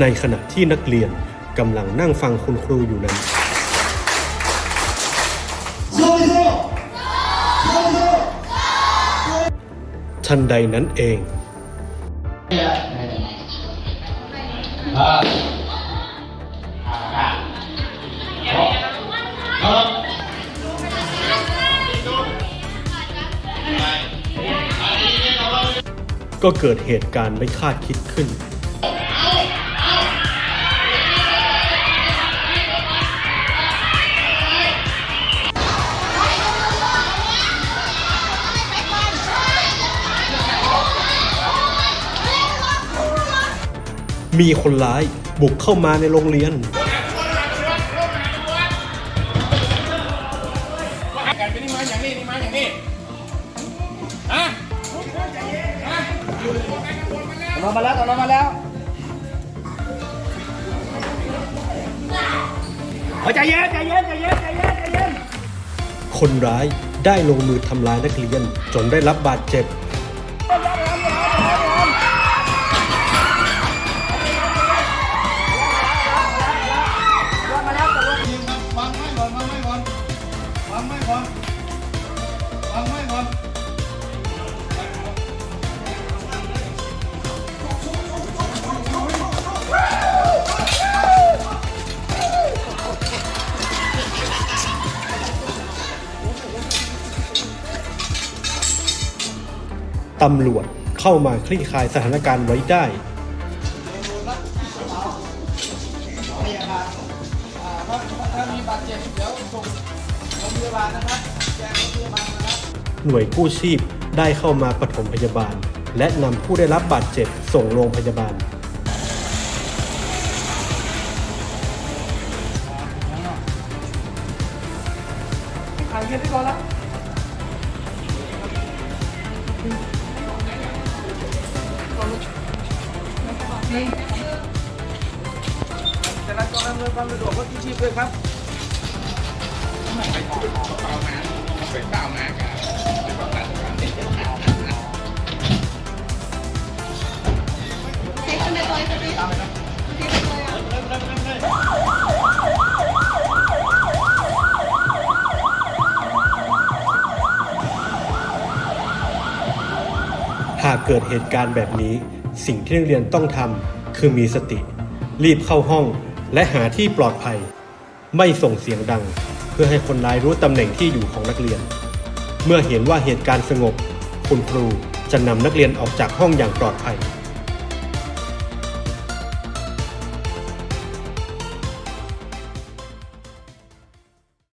ในขณะที่นักเรียนกำลังนั่งฟังคุณครูอยู่นั้น ทันใดนั้นเอง ก็เกิดเหตุการณ์ไม่คาดคิดขึ้น มีคนร้ายบุกเข้ามาในโรงเรียน กันเป็นนี่มาอย่างนี้นี่มาอย่างนี้ฮะเรามาแล้วเรามาแล้วเอาใจเย็นใจเย็นใจเย็นใจเย็นใจเย็นคนร้ายได้ลงมือทำร้ายนักเรียนจนได้รับบาดเจ็บ ก่อนวางไม้ก่อนตำรวจเข้ามาคลี่คลายสถานการณ์ไว้ได้ ถ้ามีบาดเจ็บเดี๋ยวส่ง พยาบาลนะครับแจ้งโรงพยาบาลนะครับหน่วยกู้ชีพได้เข้ามาปฐมพยาบาล และนำผู้ได้รับบาดเจ็บส่งโรงพยาบาล ถ่ายเย็นไปก่อนแล้วจราจรอำนวยความสะดวกรถกู้ชีพด้วยครับ หากเกิดเหตุการณ์แบบนี้ สิ่งที่นักเรียนต้องทำคือมีสติ รีบเข้าห้องและหาที่ปลอดภัย ไม่ส่งเสียงดัง พื่อให้คนร้ายรู้ตำแหน่งที่อยู่ของนักเรียน เมื่อเห็นว่าเหตุการณ์สงบ คุณครูจะนำนักเรียนออกจากห้องอย่างปลอดภัย